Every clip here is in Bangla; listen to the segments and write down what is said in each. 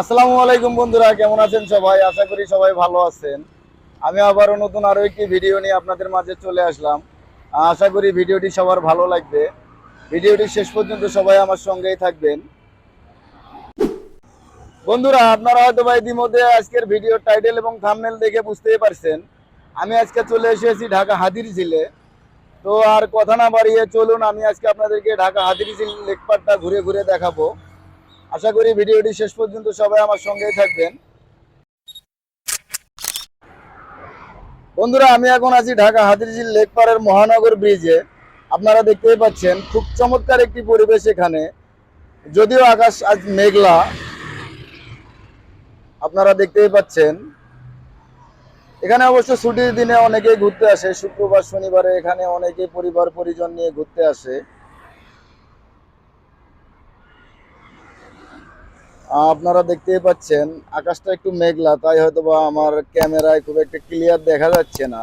আসসালামু আলাইকুম বন্ধুরা, কেমন আছেন সবাই? আশা করি সবাই ভালো আছেন। আমি আবারও নতুন আরও একটি ভিডিও নিয়ে আপনাদের মাঝে চলে আসলাম। আশা করি ভিডিওটি সবার ভালো লাগবে। ভিডিওটি শেষ পর্যন্ত সবাই আমার সঙ্গেই থাকবেন। বন্ধুরা, আপনারা হয়তো বা ইতিমধ্যে আজকের ভিডিও টাইটেল এবং থাম্বনেল দেখে বুঝতেই পারছেন। আমি আজকে চলে এসেছি ঢাকা হাতির ঝিলে তো আর কথা না বাড়িয়ে চলুন, আমি আজকে আপনাদেরকে ঢাকা হাতির ঝিল লেকপাটটা ঘুরে ঘুরে দেখাবো। আশা করি ভিডিওটি শেষ পর্যন্ত সবাই আমার সঙ্গেই থাকবেন। বন্ধুরা, আমি এখন আছি ঢাকা হাতিরঝিল লেক পাড়ের মহানগর ব্রিজে। আপনারা দেখতেই পাচ্ছেন, খুব চমৎকার একটি পরিবেশ এখানে। যদিও আকাশ আজ মেঘলা, আপনারা দেখতেই পাচ্ছেন। এখানে অবশ্য ছুটির দিনে অনেকেই ঘুরতে আসে, শুক্রবার, শনিবারে এখানে অনেকেই পরিবার পরিজন নিয়ে ঘুরতে আসে। আপনারা দেখতেই পাচ্ছেন, আকাশটা একটু মেঘলা, তাই হয়তো বা আমার ক্যামেরায় খুব একটা ক্লিয়ার দেখা যাচ্ছে না।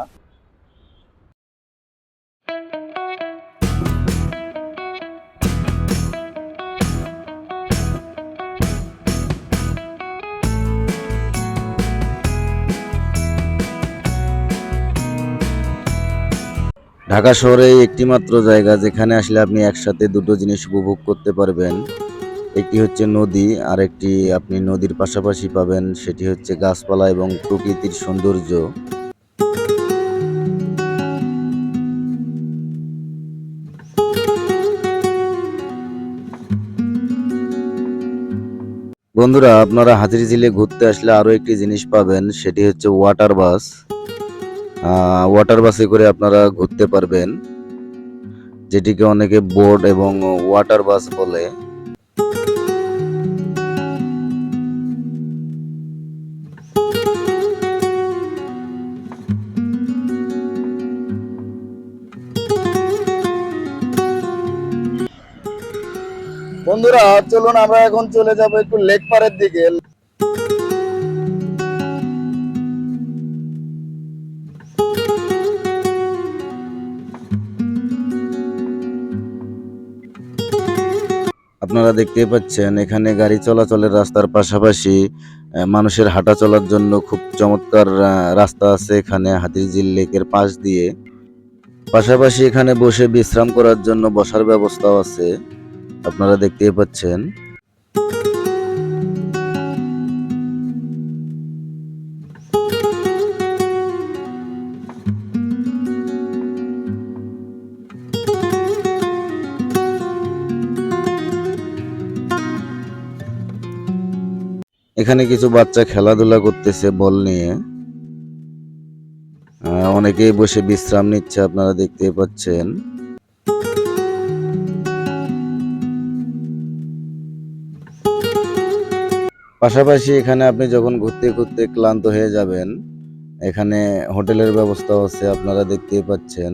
ঢাকা শহরে একটি মাত্র জায়গা যেখানে আসলে আপনি একসাথে দুটো জিনিস উপভোগ করতে পারবেন। একটি হচ্ছে নদী আর একটি আপনি নদীর পাশাপাশি পাবেন সেটি হচ্ছে গাছপালা এবং প্রকৃতির সৌন্দর্য। বন্ধুরা, আপনারা হাতির ঝিলে ঘুরতে আসলে আরও একটি জিনিস পাবেন, সেটি হচ্ছে ওয়াটার বাস ওয়াটার বাসে করে আপনারা ঘুরতে পারবেন, যেটিকে অনেকে বোর্ড এবং ওয়াটার বাস বলে। বন্ধুরা, চলুন আমরা এখন চলে যাব একটু লেক পাড়ের দিকে। আপনারা দেখতেই পাচ্ছেন, এখানে গাড়ি চলাচলের রাস্তার পাশাপাশি মানুষের হাঁটা চলার জন্য খুব চমৎকার রাস্তা আছে এখানে হাতিরঝিল লেকের পাশ দিয়ে। পাশাপাশি এখানে বসে বিশ্রাম করার জন্য বসার ব্যবস্থাও আছে। আপনারা দেখতেই পাচ্ছেন। এখানে কিছু বাচ্চা খেলাধুলা করতেছে বল নিয়ে। অনেকেই বসে বিশ্রাম নিচ্ছে, আপনারা দেখতে পাচ্ছেন। পাশাপাশি এখানে আপনি যখন ঘুরতে ঘুরতে ক্লান্ত হয়ে যাবেন, এখানে হোটেলের ব্যবস্থা আছে, আপনারা দেখতেই পাচ্ছেন।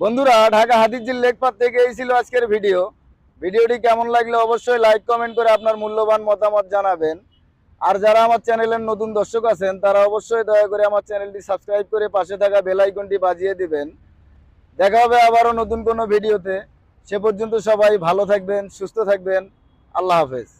বন্ধুরা, ঢাকা হাতিঝিল লেকপাত থেকে এই ছিল আজকের ভিডিও। ভিডিওটি কেমন লাগলে অবশ্যই লাইক কমেন্ট করে আপনার মূল্যবান মতামত জানাবেন। আর যারা আমার চ্যানেলের নতুন দর্শক আছেন, তারা অবশ্যই দয়া করে আমার চ্যানেলটি সাবস্ক্রাইব করে পাশে থাকা বেল আইকনটি বাজিয়ে দিবেন। দেখা হবে আবারও নতুন কোনো ভিডিওতে। সে পর্যন্ত সবাই ভালো থাকবেন, সুস্থ থাকবেন। আল্লাহ হাফেজ।